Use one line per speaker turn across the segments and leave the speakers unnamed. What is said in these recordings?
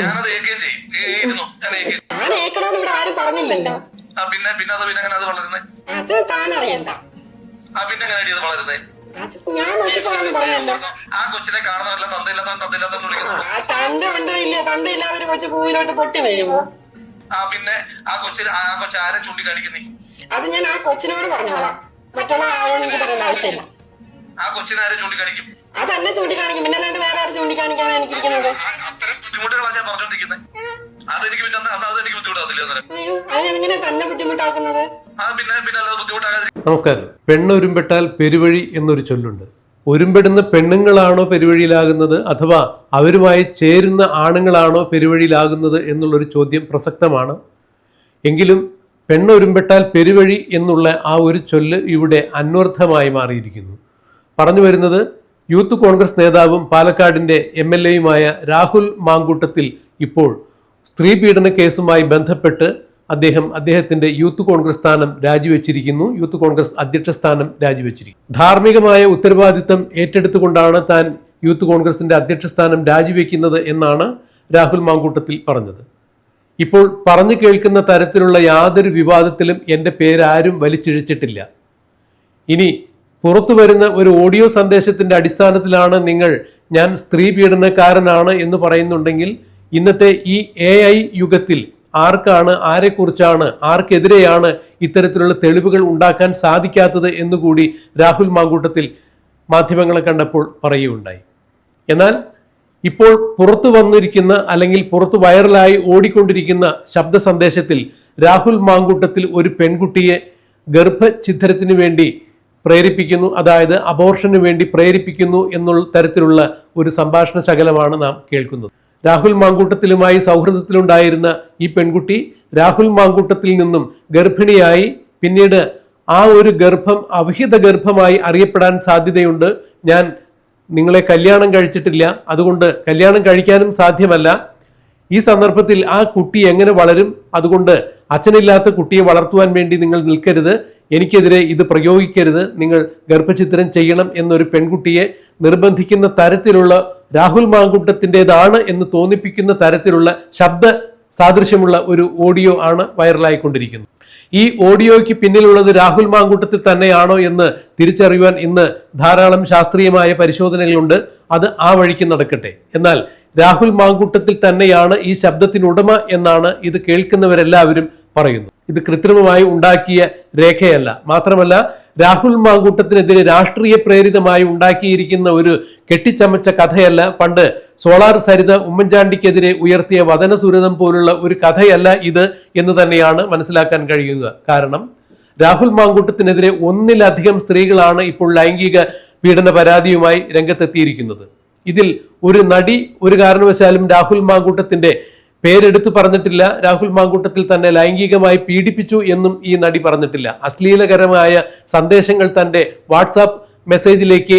ഞാനത് ഏൽക്കുകയും ചെയ്യും. ഇരുന്നു? ഞാൻ ഏൽക്കുകയും.
ഏക്കണമെന്ന് ഇവിടെ ആരും പറഞ്ഞില്ലല്ലോ.
ആ പിന്നെ പിന്നെ അത് പിന്നെ അങ്ങനെ അത് വളരുന്നേ.
അത് താൻ അറിയണ്ട
ആ പിന്നെ അങ്ങനെ അടി അത് വളരുന്നേ?
അത് ഞാൻ നോക്കിക്കോളാന്ന് പറഞ്ഞല്ലോ.
ആ കൊച്ചിനെ കാണുന്നവരെല്ലാം തന്തയില്ലാത്തവൻ തന്തയില്ലാത്തവൻ വിളിക്കുന്നു.
ആ തന്ത ഉണ്ടോ ഇല്ല തന്ത ഇല്ലാതെ ഒരു കൊച്ചു പൂവിലോട്ട് പൊട്ടി വീഴുമോ?
ആ പിന്നെ ആ കൊച്ചിന് ആ കൊച്ചു ആരെ ചൂണ്ടിക്കാണിക്കുന്നേ?
അത് ഞാൻ ആ കൊച്ചിനോട് പറഞ്ഞോളാം. മറ്റുള്ള ആളോട് എനിക്ക് പറയേണ്ട ആവശ്യമില്ല.
ആ കൊച്ചിനെ ആരെ ചൂണ്ടിക്കാണിക്കും?
അതന്നെ ചൂണ്ടിക്കാണിക്കും. പിന്നെ അല്ലാണ്ട് വേറെ ആരും ചൂണ്ടിക്കാണിക്കാതെ എനിക്കിരിക്കുന്നത്
ആ, അത്തരം ബുദ്ധിമുട്ടുകളാണ് ഞാൻ പറഞ്ഞോണ്ടിരിക്കുന്നത് അതെനിക്ക് പിന്നെ ബുദ്ധിമുട്ടാകത്തില്ല അന്നേരം?
തന്നെ ബുദ്ധിമുട്ടാക്കുന്നത്?
പിന്നെ പിന്നെ അല്ലാതെ ബുദ്ധിമുട്ടാകാതെ
നമസ്കാരം. പെണ്ണൊരുമ്പെട്ടാൽ പെരുവഴി എന്നൊരു ചൊല്ലുണ്ട്. ഒരുമ്പെടുന്ന പെണ്ണുങ്ങളാണോ പെരുവഴിയിലാകുന്നത് അഥവാ അവരുമായി ചേരുന്ന ആണുങ്ങളാണോ പെരുവഴിയിലാകുന്നത് എന്നുള്ളൊരു ചോദ്യം പ്രസക്തമാണ്. എങ്കിലും പെണ്ണൊരുമ്പെട്ടാൽ പെരുവഴി എന്നുള്ള ആ ഒരു ചൊല്ല് ഇവിടെ അന്വർത്ഥമായി മാറിയിരിക്കുന്നു. പറഞ്ഞു വരുന്നത് യൂത്ത് കോൺഗ്രസ് നേതാവും പാലക്കാടിന്റെ എം എൽ എയുമായ രാഹുൽ മാങ്കൂട്ടത്തിൽ ഇപ്പോൾ സ്ത്രീ പീഡന കേസുമായി ബന്ധപ്പെട്ട് അദ്ദേഹം അദ്ദേഹത്തിന്റെ യൂത്ത് കോൺഗ്രസ് സ്ഥാനം രാജിവെച്ചിരിക്കുന്നു. യൂത്ത് കോൺഗ്രസ് അധ്യക്ഷ സ്ഥാനം രാജിവെച്ചിരിക്കുന്നു. ധാർമ്മികമായ ഉത്തരവാദിത്തം ഏറ്റെടുത്തുകൊണ്ടാണ് താൻ യൂത്ത് കോൺഗ്രസിന്റെ അധ്യക്ഷ സ്ഥാനം രാജിവെക്കുന്നത് എന്നാണ് രാഹുൽ മാങ്കൂട്ടത്തിൽ പറഞ്ഞത്. ഇപ്പോൾ പറഞ്ഞു കേൾക്കുന്ന തരത്തിലുള്ള യാതൊരു വിവാദത്തിലും എന്റെ പേരാരും വലിച്ചിഴച്ചിട്ടില്ല. ഇനി പുറത്തു വരുന്ന ഒരു ഓഡിയോ സന്ദേശത്തിന്റെ അടിസ്ഥാനത്തിലാണ് നിങ്ങൾ ഞാൻ സ്ത്രീ പീഡനക്കാരനാണ് എന്ന് പറയുന്നുണ്ടെങ്കിൽ ഇന്നത്തെ ഈ എ ഐ യുഗത്തിൽ ആർക്കാണ് ആരെക്കുറിച്ചാണ് ആർക്കെതിരെയാണ് ഇത്തരത്തിലുള്ള തെളിവുകൾ ഉണ്ടാക്കാൻ സാധിക്കാത്തത് എന്നുകൂടി രാഹുൽ മാങ്കൂട്ടത്തിൽ മാധ്യമങ്ങളെ കണ്ടപ്പോൾ പറയുകയുണ്ടായി. എന്നാൽ ഇപ്പോൾ പുറത്തു വന്നിരിക്കുന്ന അല്ലെങ്കിൽ പുറത്ത് വൈറലായി ഓടിക്കൊണ്ടിരിക്കുന്ന ശബ്ദ സന്ദേശത്തിൽ രാഹുൽ മാങ്കൂട്ടത്തിൽ ഒരു പെൺകുട്ടിയെ ഗർഭഛിദ്രത്തിന് വേണ്ടി പ്രേരിപ്പിക്കുന്നു. അതായത് അബോർഷന് വേണ്ടി പ്രേരിപ്പിക്കുന്നു എന്നുള്ള തരത്തിലുള്ള ഒരു സംഭാഷണ ശകലമാണ് നാം കേൾക്കുന്നത്. രാഹുൽ മാങ്കൂട്ടത്തിലുമായി സൗഹൃദത്തിലുണ്ടായിരുന്ന ഈ പെൺകുട്ടി രാഹുൽ മാങ്കൂട്ടത്തിൽ നിന്നും ഗർഭിണിയായി. പിന്നീട് ആ ഒരു ഗർഭം അവിഹിത ഗർഭമായി അറിയപ്പെടാൻ സാധ്യതയുണ്ട്. ഞാൻ നിങ്ങളെ കല്യാണം കഴിച്ചിട്ടില്ല. അതുകൊണ്ട് കല്യാണം കഴിക്കാനും സാധ്യമല്ല. ഈ സന്ദർഭത്തിൽ ആ കുട്ടി എങ്ങനെ വളരും? അതുകൊണ്ട് അച്ഛനില്ലാത്ത കുട്ടിയെ വളർത്തുവാൻ വേണ്ടി നിങ്ങൾ നിൽക്കരുത്. എനിക്കെതിരെ ഇത് പ്രയോഗിക്കരുത്. നിങ്ങൾ ഗർഭചിത്രം ചെയ്യണം എന്നൊരു പെൺകുട്ടിയെ നിർബന്ധിക്കുന്ന തരത്തിലുള്ള രാഹുൽ മാങ്കുട്ടത്തിന്റെതാണ് എന്ന് തോന്നിപ്പിക്കുന്ന തരത്തിലുള്ള ശബ്ദ സാദൃശ്യമുള്ള ഒരു ഓഡിയോ ആണ് വൈറലായിക്കൊണ്ടിരിക്കുന്നത്. ഈ ഓഡിയോയ്ക്ക് പിന്നിലുള്ളത് രാഹുൽ മാങ്കൂട്ടത്തിൽ തന്നെയാണോ എന്ന് തിരിച്ചറിയുവാൻ ഇന്ന് ധാരാളം ശാസ്ത്രീയമായ പരിശോധനകളുണ്ട്. അത് ആ വഴിക്ക് നടക്കട്ടെ. എന്നാൽ രാഹുൽ മാങ്കൂട്ടത്തിൽ തന്നെയാണ് ഈ ശബ്ദത്തിനുടമ എന്നാണ് ഇത് കേൾക്കുന്നവരെല്ലാവരും പറയുന്നു. ഇത് കൃത്രിമമായി ഉണ്ടാക്കിയ രേഖയല്ല. മാത്രമല്ല രാഹുൽ മാങ്കൂട്ടത്തിനെതിരെ രാഷ്ട്രീയ പ്രേരിതമായി ഉണ്ടാക്കിയിരിക്കുന്ന ഒരു കെട്ടിച്ചമച്ച കഥയല്ല പണ്ട് സോളാർ സരിത ഉമ്മൻചാണ്ടിക്കെതിരെ ഉയർത്തിയ വതനസുരതം പോലുള്ള ഒരു കഥയല്ല ഇത് എന്ന് തന്നെയാണ് മനസ്സിലാക്കാൻ കഴിയുക. കാരണം രാഹുൽ മാങ്കൂട്ടത്തിനെതിരെ ഒന്നിലധികം സ്ത്രീകളാണ് ഇപ്പോൾ ലൈംഗിക പീഡന പരാതിയുമായി രംഗത്തെത്തിയിരിക്കുന്നത്. ഇതിൽ ഒരു നടി ഒരു കാരണവശാലും രാഹുൽ മാങ്കൂട്ടത്തിന്റെ പേരെടുത്തു പറഞ്ഞിട്ടില്ല. രാഹുൽ മാങ്കൂട്ടത്തിൽ തന്നെ ലൈംഗികമായി പീഡിപ്പിച്ചു എന്നും ഈ നടി പറഞ്ഞിട്ടില്ല. അശ്ലീലകരമായ സന്ദേശങ്ങൾ തന്റെ വാട്സാപ്പ് മെസ്സേജിലേക്ക്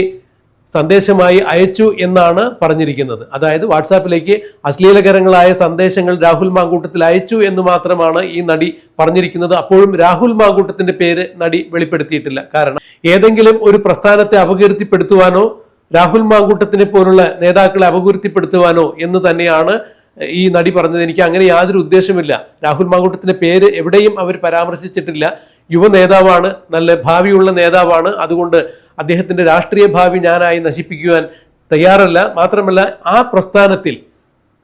സന്ദേശമായി അയച്ചു എന്നാണ് പറഞ്ഞിരിക്കുന്നത്. അതായത് വാട്സാപ്പിലേക്ക് അശ്ലീലകരങ്ങളായ സന്ദേശങ്ങൾ രാഹുൽ മാങ്കൂട്ടത്തിൽ അയച്ചു എന്ന് മാത്രമാണ് ഈ നടി പറഞ്ഞിരിക്കുന്നത്. അപ്പോഴും രാഹുൽ മാങ്കൂട്ടത്തിന്റെ പേര് നടി വെളിപ്പെടുത്തിയിട്ടില്ല. കാരണം ഏതെങ്കിലും ഒരു പ്രസ്ഥാനത്തെ അപകീർത്തിപ്പെടുത്തുവാനോ രാഹുൽ മാങ്കൂട്ടത്തിനെ പോലുള്ള നേതാക്കളെ അപകീർത്തിപ്പെടുത്തുവാനോ എന്ന് തന്നെയാണ് ഈ നടി പറഞ്ഞത് എനിക്ക് അങ്ങനെ യാതൊരു ഉദ്ദേശമില്ല രാഹുൽ മാങ്കൂട്ടത്തിന്റെ പേര് എവിടെയും അവർ പരാമർശിച്ചിട്ടില്ല. യുവ നേതാവാണ് നല്ല ഭാവിയുള്ള നേതാവാണ്. അതുകൊണ്ട് അദ്ദേഹത്തിന്റെ രാഷ്ട്രീയ ഭാവി ഞാനായി നശിപ്പിക്കുവാൻ തയ്യാറല്ല. മാത്രമല്ല ആ പ്രസ്ഥാനത്തിൽ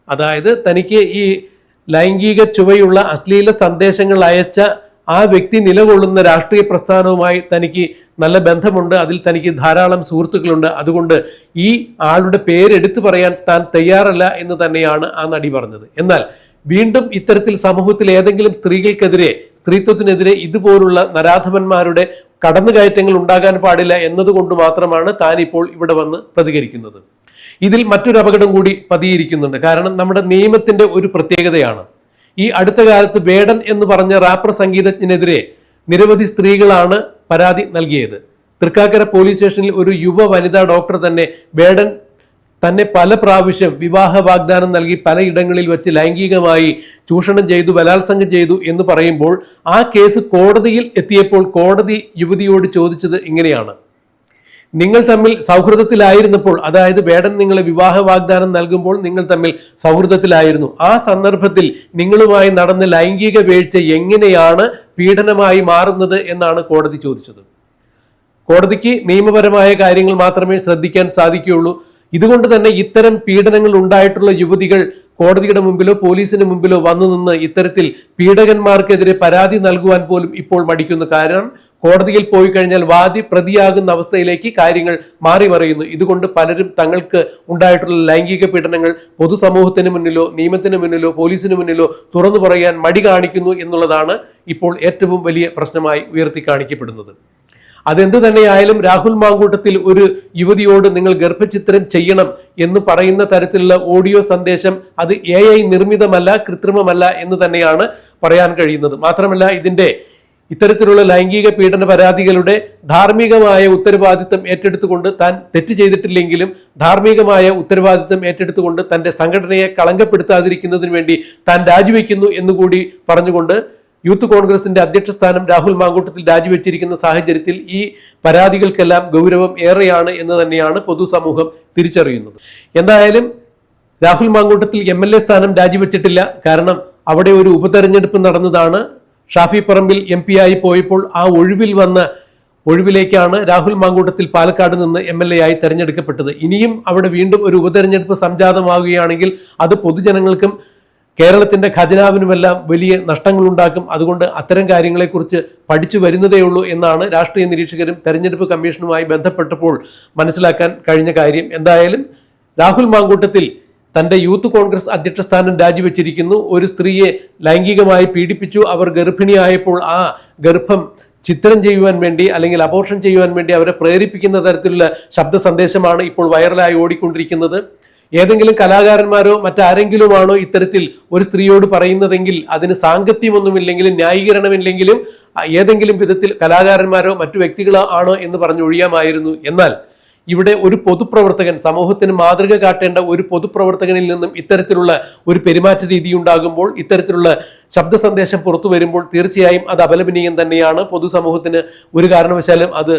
അതായത് തനിക്ക് ഈ ലൈംഗിക ചുവയുള്ള അശ്ലീല സന്ദേശങ്ങൾ അയച്ച ആ വ്യക്തി നിലകൊള്ളുന്ന രാഷ്ട്രീയ പ്രസ്ഥാനവുമായി തനിക്ക് നല്ല ബന്ധമുണ്ട് അതിൽ തനിക്ക് ധാരാളം സുഹൃത്തുക്കളുണ്ട്. അതുകൊണ്ട് ഈ ആളുടെ പേരെടുത്തു പറയാൻ താൻ തയ്യാറല്ല എന്ന് തന്നെയാണ് ആ നടി പറഞ്ഞത്. എന്നാൽ വീണ്ടും ഇത്തരത്തിൽ സമൂഹത്തിൽ ഏതെങ്കിലും സ്ത്രീകൾക്കെതിരെ സ്ത്രീത്വത്തിനെതിരെ ഇതുപോലുള്ള നരാധവന്മാരുടെ കടന്നുകയറ്റങ്ങൾ ഉണ്ടാകാൻ പാടില്ല എന്നതുകൊണ്ട് മാത്രമാണ് താൻ ഇപ്പോൾ ഇവിടെ വന്ന് പ്രതികരിക്കുന്നത്. ഇതിൽ മറ്റൊരു അപകടം കൂടി പതിയിരിക്കുന്നുണ്ട്. കാരണം നമ്മുടെ നിയമത്തിന്റെ ഒരു പ്രത്യേകതയാണ്. ഈ അടുത്ത കാലത്ത് വേടൻ എന്ന് പറഞ്ഞ റാപ്പർ സംഗീതജ്ഞനെതിരെ നിരവധി സ്ത്രീകളാണ് പരാതി നൽകിയത്. തൃക്കാക്കര പോലീസ് സ്റ്റേഷനിൽ ഒരു യുവ വനിതാ ഡോക്ടർ തന്നെ ബേഡൻ തന്നെ പല പ്രാവശ്യം വിവാഹ വാഗ്ദാനം നൽകി പലയിടങ്ങളിൽ വെച്ച് ലൈംഗികമായി ചൂഷണം ചെയ്തു ബലാത്സംഗം ചെയ്തു എന്ന് പറയുമ്പോൾ ആ കേസ് കോടതിയിൽ എത്തിയപ്പോൾ കോടതി യുവതിയോട് ചോദിച്ചത് ഇങ്ങനെയാണ്. നിങ്ങൾ തമ്മിൽ സൗഹൃദത്തിലായിരുന്നപ്പോൾ അതായത് വേടൻ നിങ്ങളെ വിവാഹ വാഗ്ദാനം നൽകുമ്പോൾ നിങ്ങൾ തമ്മിൽ സൗഹൃദത്തിലായിരുന്നു. ആ സന്ദർഭത്തിൽ നിങ്ങളുമായി നടന്ന ലൈംഗിക വീഴ്ച എങ്ങനെയാണ് പീഡനമായി മാറുന്നത് എന്നാണ് കോടതി ചോദിച്ചത്. കോടതിക്ക് നിയമപരമായ കാര്യങ്ങൾ മാത്രമേ ശ്രദ്ധിക്കാൻ സാധിക്കുകയുള്ളൂ. ഇതുകൊണ്ട് തന്നെ ഇത്തരം പീഡനങ്ങൾ ഉണ്ടായിട്ടുള്ള യുവതികൾ കോടതിയുടെ മുമ്പിലോ പോലീസിന് മുമ്പിലോ വന്നു നിന്ന് ഇത്തരത്തിൽ പീഡകന്മാർക്കെതിരെ പരാതി നൽകുവാൻ പോലും ഇപ്പോൾ മടിക്കുന്നു കാരണം കോടതിയിൽ പോയി കഴിഞ്ഞാൽ വാദി പ്രതിയാകുന്ന അവസ്ഥയിലേക്ക് കാര്യങ്ങൾ മാറി മറിയുന്നു. ഇതുകൊണ്ട് പലരും തങ്ങൾക്ക് ഉണ്ടായിട്ടുള്ള ലൈംഗിക പീഡനങ്ങൾ പൊതുസമൂഹത്തിന് മുന്നിലോ നിയമത്തിന് മുന്നിലോ പോലീസിന് മുന്നിലോ തുറന്നു പറയാൻ മടി കാണിക്കുന്നു എന്നുള്ളതാണ് ഇപ്പോൾ ഏറ്റവും വലിയ പ്രശ്നമായി ഉയർത്തി കാണിക്കപ്പെടുന്നത് അതെന്ത് തന്നെയായാലും രാഹുൽ മാങ്കൂട്ടത്തിൽ ഒരു യുവതിയോട് നിങ്ങൾ ഗർഭചിത്രം ചെയ്യണം എന്ന് പറയുന്ന തരത്തിലുള്ള ഓഡിയോ സന്ദേശം അത് എ ഐ നിർമ്മിതമല്ല കൃത്രിമമല്ല എന്ന് തന്നെയാണ് പറയാൻ കഴിയുന്നത്. മാത്രമല്ല ഇതിന്റെ ഇത്തരത്തിലുള്ള ലൈംഗിക പീഡന പരാതികളുടെ ധാർമ്മികമായ ഉത്തരവാദിത്തം ഏറ്റെടുത്തുകൊണ്ട് താൻ തെറ്റ് ചെയ്തിട്ടില്ലെങ്കിലും ധാർമ്മികമായ ഉത്തരവാദിത്തം ഏറ്റെടുത്തുകൊണ്ട് തന്റെ സംഘടനയെ കളങ്കപ്പെടുത്താതിരിക്കുന്നതിന് വേണ്ടി താൻ രാജിവെക്കുന്നു എന്നുകൂടി പറഞ്ഞുകൊണ്ട് യൂത്ത് കോൺഗ്രസിന്റെ അധ്യക്ഷ സ്ഥാനം രാഹുൽ മാങ്കൂട്ടത്തിൽ രാജിവെച്ചിരിക്കുന്ന സാഹചര്യത്തിൽ ഈ പരാതികൾക്കെല്ലാം ഗൗരവം ഏറെയാണ് എന്ന് തന്നെയാണ് പൊതുസമൂഹം തിരിച്ചറിയുന്നത്. എന്തായാലും Rahul Mankoottathil M L A സ്ഥാനം രാജിവെച്ചിട്ടില്ല. കാരണം അവിടെ ഒരു ഉപതെരഞ്ഞെടുപ്പ് നടന്നതാണ്. ഷാഫി പറമ്പിൽ എം പി ആയി പോയപ്പോൾ ആ ഒഴിവിൽ വന്ന ഒഴിവിലേക്കാണ് രാഹുൽ മാങ്കൂട്ടത്തിൽ പാലക്കാട് നിന്ന് എം എൽ എ ആയി തെരഞ്ഞെടുക്കപ്പെട്ടത്. ഇനിയും അവിടെ വീണ്ടും ഒരു ഉപതെരഞ്ഞെടുപ്പ് സംജാതമാവുകയാണെങ്കിൽ അത് പൊതുജനങ്ങൾക്കും കേരളത്തിന്റെ ഖജനാവിനുമെല്ലാം വലിയ നഷ്ടങ്ങൾ ഉണ്ടാക്കും അതുകൊണ്ട് അത്തരം കാര്യങ്ങളെക്കുറിച്ച് പഠിച്ചു വരുന്നതേ ഉള്ളൂ എന്നാണ് രാഷ്ട്രീയ നിരീക്ഷകരും തെരഞ്ഞെടുപ്പ് കമ്മീഷനുമായി ബന്ധപ്പെട്ടപ്പോൾ മനസ്സിലാക്കാൻ കഴിഞ്ഞ കാര്യം. എന്തായാലും രാഹുൽ മാങ്കൂട്ടത്തിൽ തന്റെ യൂത്ത് കോൺഗ്രസ് അധ്യക്ഷ സ്ഥാനം രാജിവെച്ചിരിക്കുന്നു. ഒരു സ്ത്രീയെ ലൈംഗികമായി പീഡിപ്പിച്ചു. അവർ ഗർഭിണിയായപ്പോൾ ആ ഗർഭം ചിത്രം ചെയ്യുവാൻ വേണ്ടി അല്ലെങ്കിൽ അപോർഷൻ ചെയ്യുവാൻ വേണ്ടി അവരെ പ്രേരിപ്പിക്കുന്ന തരത്തിലുള്ള ശബ്ദ സന്ദേശമാണ് ഇപ്പോൾ വൈറലായി ഓടിക്കൊണ്ടിരിക്കുന്നത്. ഏതെങ്കിലും കലാകാരന്മാരോ മറ്റാരെങ്കിലുമാണോ ഇത്തരത്തിൽ ഒരു സ്ത്രീയോട് പറയുന്നതെങ്കിൽ അതിന് സാങ്കത്യമൊന്നുമില്ലെങ്കിലും ന്യായീകരണമില്ലെങ്കിലും ഏതെങ്കിലും വിധത്തിൽ കലാകാരന്മാരോ മറ്റു വ്യക്തികളോ ആണോ എന്ന് പറഞ്ഞൊഴിയാമായിരുന്നു എന്നാൽ ഇവിടെ ഒരു പൊതുപ്രവർത്തകൻ സമൂഹത്തിന് മാതൃക കാട്ടേണ്ട ഒരു പൊതുപ്രവർത്തകനിൽ നിന്നും ഇത്തരത്തിലുള്ള ഒരു പെരുമാറ്റ രീതി ഉണ്ടാകുമ്പോൾ ഇത്തരത്തിലുള്ള ശബ്ദ സന്ദേശം പുറത്തു വരുമ്പോൾ തീർച്ചയായും അത് അപലപനീയം തന്നെയാണ്. പൊതുസമൂഹത്തിന് ഒരു കാരണവശാലും അത്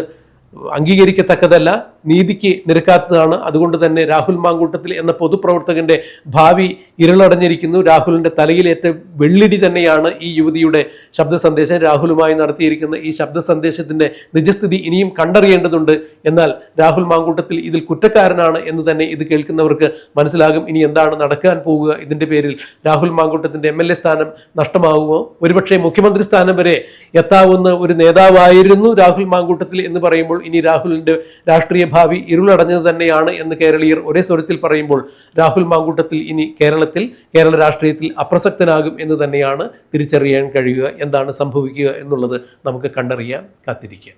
അംഗീകരിക്കത്തക്കതല്ല നീതിക്ക് നിരക്കാത്തതാണ്. അതുകൊണ്ട് തന്നെ രാഹുൽ മാങ്കൂട്ടത്തിൽ എന്ന പൊതുപ്രവർത്തകന്റെ ഭാവി ഇരുളടഞ്ഞിരിക്കുന്നു. രാഹുലിന്റെ തലയിലേറ്റ വെള്ളിടി തന്നെയാണ് ഈ യുവതിയുടെ ശബ്ദ സന്ദേശം രാഹുലുമായി നടത്തിയിരിക്കുന്ന ഈ ശബ്ദ സന്ദേശത്തിന്റെ നിജസ്ഥിതി ഇനിയും കണ്ടറിയേണ്ടതുണ്ട്. എന്നാൽ രാഹുൽ മാങ്കൂട്ടത്തിൽ ഇതിൽ കുറ്റക്കാരനാണ് എന്ന് തന്നെ ഇത് കേൾക്കുന്നവർക്ക് മനസ്സിലാകും. ഇനി എന്താണ് നടക്കാൻ പോവുക ഇതിന്റെ പേരിൽ? രാഹുൽ മാങ്കൂട്ടത്തിന്റെ എം എൽ എ സ്ഥാനം നഷ്ടമാകുമോ ഒരുപക്ഷെ മുഖ്യമന്ത്രി സ്ഥാനം വരെ എത്താവുന്ന ഒരു നേതാവായിരുന്നു രാഹുൽ മാങ്കൂട്ടത്തിൽ എന്ന് പറയുമ്പോൾ ഇനി രാഹുലിന്റെ രാഷ്ട്രീയ ഭാവി ഇരുളടഞ്ഞത് തന്നെയാണ് എന്ന് കേരളീയർ ഒരേ സ്വരത്തിൽ പറയുമ്പോൾ രാഹുൽ മാങ്കൂട്ടത്തിൽ ഇനി കേരളത്തിൽ കേരള രാഷ്ട്രീയത്തിൽ അപ്രസക്തനാകും എന്ന് തന്നെയാണ് തിരിച്ചറിയാൻ കഴിയുക എന്താണ് സംഭവിക്കുക എന്നുള്ളത് നമുക്ക് കണ്ടറിയാൻ കാത്തിരിക്കാം.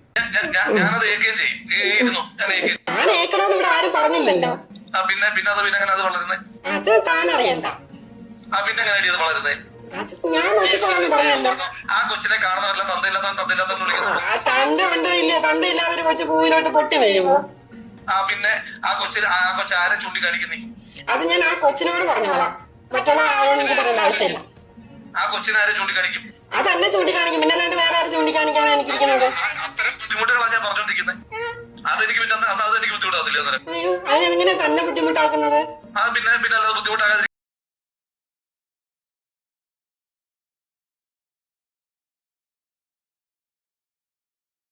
പിന്നെ പിന്നെ അത് പിന്നെ അങ്ങനെ അത് വളരുന്നേ?
അത് അറിയണ്ട
ആ പിന്നെ അങ്ങനെ വളരുന്നേ? ആ കൊച്ചിനെ കാണുന്നവരെല്ലാം തന്തയില്ലാത്തവൻ തന്തയില്ലാത്തവൻ വിളിക്കുന്നു.
ഉണ്ട് ഇല്ല കൊച്ചു പൂവിലോട്ട് പൊട്ടി വീഴുമോ
ആ പിന്നെ ആ കൊച്ചിന് ആ കൊച്ചു ആരെ ചൂണ്ടിക്കാണിക്കുന്നേ?
അത് ഞാൻ ആ കൊച്ചിനോട് പറഞ്ഞോളാം. മറ്റുള്ള ആളോട് എനിക്ക് പറയേണ്ട ആവശ്യമില്ല.
ആ കൊച്ചിനെ ആരെ ചൂണ്ടിക്കാണിക്കും?
അതന്നെ ചൂണ്ടിക്കാണിക്കും. പിന്നെ അല്ലാണ്ട് വേറെ ആരും ചൂണ്ടിക്കാണിക്കാനാണ് എനിക്കിരിക്കുന്നത്?
അത്തരം ബുദ്ധിമുട്ടുകളാണ് ഞാൻ പറഞ്ഞോണ്ടിരിക്കുന്നത് അതെനിക്ക് പിന്നെ അന്ന് അത് എനിക്ക് ബുദ്ധിമുട്ടാകത്തില്ല അന്നേരം.
അയ്യോ അതിനെങ്ങനെ തന്നെ ബുദ്ധിമുട്ടാക്കുന്നത്?
ആ പിന്നെ പിന്നെ അല്ലാതെ ബുദ്ധിമുട്ടാകാതെ